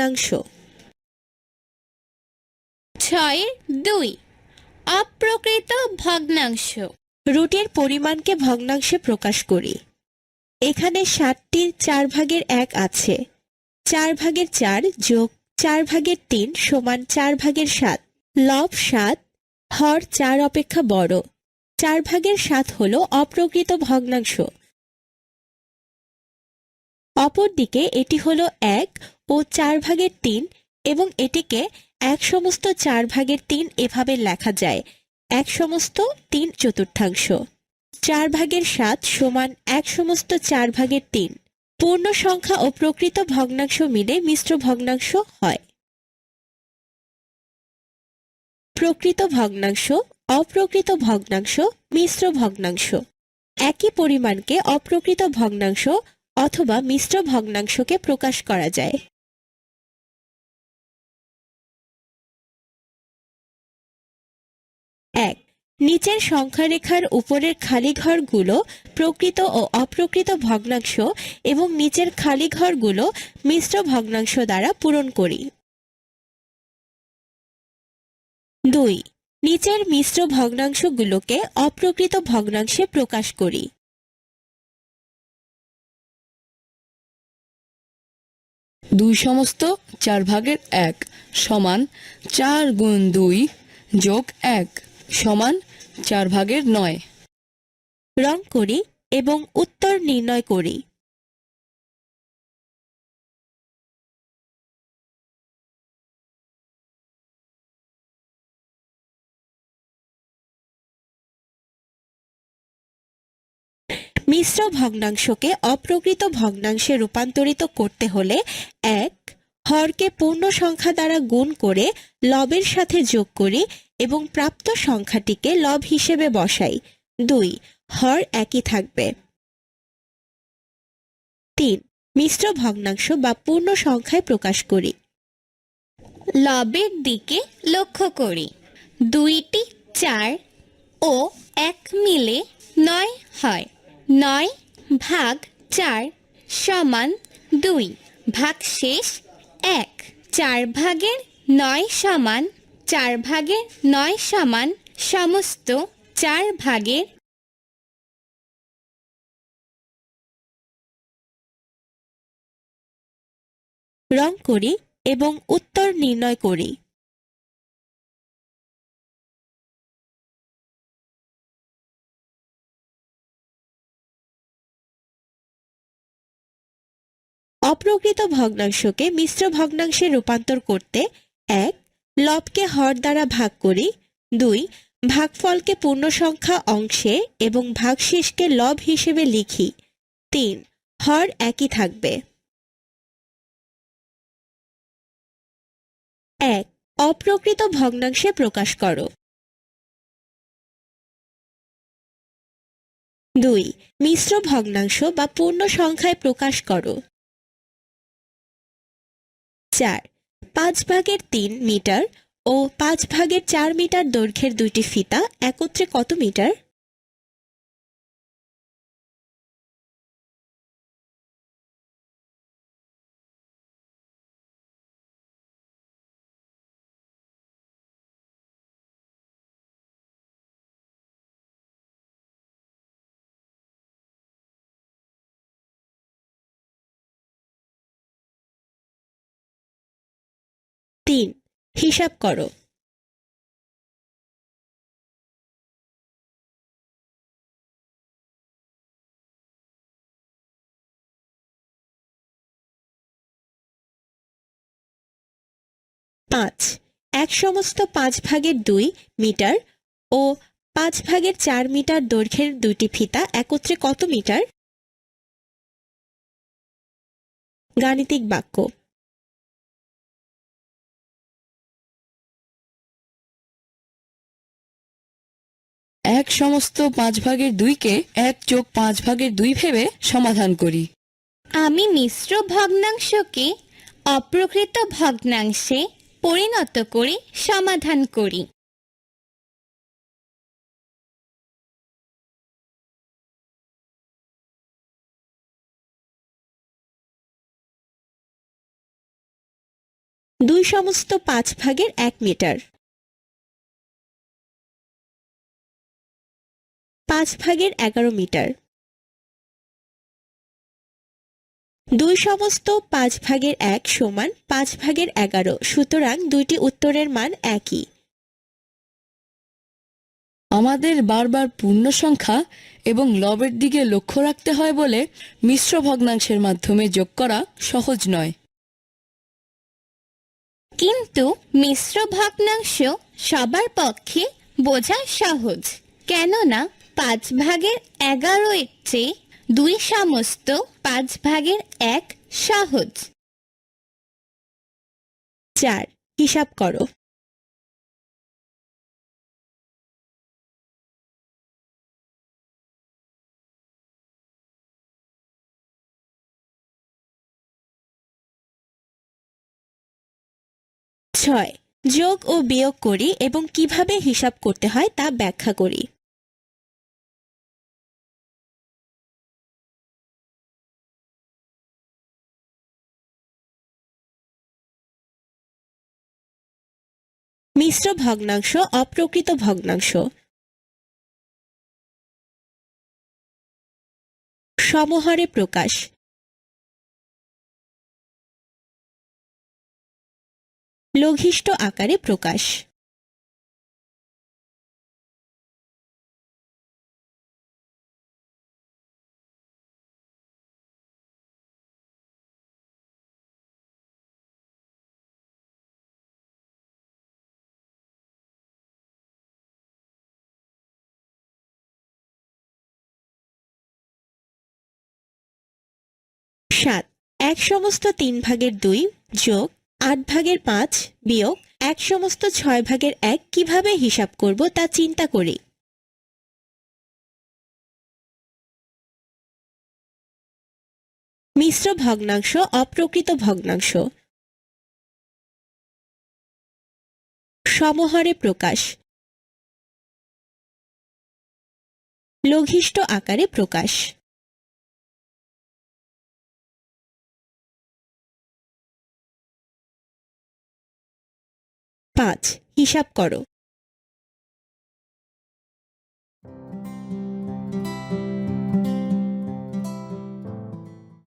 ভগ্নাংশ ছয়ের দুই, অপ্রকৃত ভগ্নাংশ। রুটির পরিমাণকে ভগ্নাংশে প্রকাশ করি। এখানে ষাটটির চার ভাগের এক আছে। চার ভাগের চার যোগ চার ভাগের তিন সমান চার ভাগের সাত। লব সাত, হর চার অপেক্ষা বড়। চার ভাগের সাত হল অপ্রকৃত ভগ্নাংশ। অপরদিকে এটি হলো এক ও চার ভাগের তিন এবং এটিকে এক সমস্ত চার ভাগের তিন এভাবে লেখা যায়। এক সমস্ত তিন চতুর্থাংশ। চার ভাগের সাত সমান এক সমস্ত চার ভাগের তিন। পূর্ণ সংখ্যা ও প্রকৃত ভগ্নাংশ মিলে মিশ্র ভগ্নাংশ হয়। প্রকৃত ভগ্নাংশ, অপ্রকৃত ভগ্নাংশ, মিশ্র ভগ্নাংশ। একই পরিমাণকে অপ্রকৃত ভগ্নাংশ অথবা মিশ্র ভগ্নাংশকে প্রকাশ করা যায়। নিচের সংখ্যারেখার উপরের খালি ঘরগুলো প্রকৃত ও অপ্রকৃত ভগ্নাংশ এবং নিচের খালি ঘরগুলো মিশ্র ভগ্নাংশ দ্বারা পূরণ করি। দুই, নিচের মিশ্র ভগ্নাংশগুলোকে অপ্রকৃত ভগ্নাংশে প্রকাশ করি। দুই সমস্ত চার ভাগের এক সমান চার গুণ দুই যোগ এক সমান চার ভাগের নয়। রং করি এবং উত্তর নির্ণয় করি। মিশ্র ভগ্নাংশকে অপ্রকৃত ভগ্নাংশে রূপান্তরিত করতে হলে এক, হরকে পূর্ণ সংখ্যা দ্বারা গুণ করে লবের সাথে যোগ করি এবং প্রাপ্ত সংখ্যাটিকে লব হিসেবে বসাই। দুই, হর একই থাকবে। তিন, মিশ্র ভগ্নাংশ বা পূর্ণ সংখ্যায় প্রকাশ করি। লবের দিকে লক্ষ্য করি। দুইটি চার ও এক মিলে নয় হয়। নয় ভাগ চার সমান দুই। ভাগ শেষ এক। চার ভাগের নয় সমান চার ভাগের নয় সমান সমস্ত চার ভাগের রং করি এবং উত্তর নির্ণয় করি। অপ্রকৃত ভগ্নাংশকে মিশ্র ভগ্নাংশে রূপান্তর করতে এক লবকে হর দ্বারা ভাগ করি। দুই, ভাগফলকে পূর্ণ সংখ্যা অংশে এবং ভাগশেষকে লব হিসেবে লিখি। তিন, হর একই থাকবে। এক, অপ্রকৃত ভগ্নাংশে প্রকাশ করো। দুই, মিশ্র ভগ্নাংশ বা পূর্ণ সংখ্যায় প্রকাশ করো। চার পাঁচ ভাগের তিন মিটার ও পাঁচ ভাগের চার মিটার দৈর্ঘ্যের দুইটি ফিতা একত্রে কত মিটার? তিন, হিসাব করো। পাঁচ, এক সমস্ত পাঁচ ভাগের দুই মিটার ও পাঁচ ভাগের চার মিটার দৈর্ঘ্যের দুইটি ফিতা একত্রে কত মিটার? গাণিতিক বাক্য। এক সমস্ত পাঁচ ভাগের দুইকে এক যোগ পাঁচ ভাগের দুই ভেবে সমাধান করি। আমি মিশ্র ভগ্নাংশকে অপ্রকৃত ভগ্নাংশে পরিণত করে সমাধান করি। দুই সমস্ত পাঁচ ভাগের এক মিটার। পাঁচ ভাগের এগারো মিটার। দুই সমস্ত পাঁচ ভাগের এক সমান পাঁচ ভাগের এগারো সুতরাং দুইটি উত্তরের মান একই। আমাদের বারবার পূর্ণ সংখ্যা এবং লবের দিকে লক্ষ্য রাখতে হয় বলে মিশ্র ভগ্নাংশের মাধ্যমে যোগ করা সহজ নয়। কিন্তু মিশ্র ভগ্নাংশ সবার পক্ষে বোঝা সহজ কেননা পাঁচ ভাগের এগারো এর চেয়ে দুই সমস্ত, পাঁচ ভাগের এক সহজ। চার, হিসাব করো। ছয়, যোগ ও বিয়োগ করি এবং কীভাবে হিসাব করতে হয় তা ব্যাখ্যা করি। মিশ্র ভগ্নাংশ অপ্রকৃত ভগ্নাংশ। সমহারে প্রকাশ। লঘিষ্ঠ আকারে প্রকাশ। এক সমস্ত তিন ভাগের দুই যোগ আট ভাগের পাঁচ বিয়োগ এক সমস্ত ছয় ভাগের এক কীভাবে হিসাব করব তা চিন্তা করি। মিশ্র ভগ্নাংশ, অপ্রকৃত ভগ্নাংশ। সমহরে প্রকাশ। লঘিষ্ঠ আকারে প্রকাশ। পাঁচ হিসাব করো।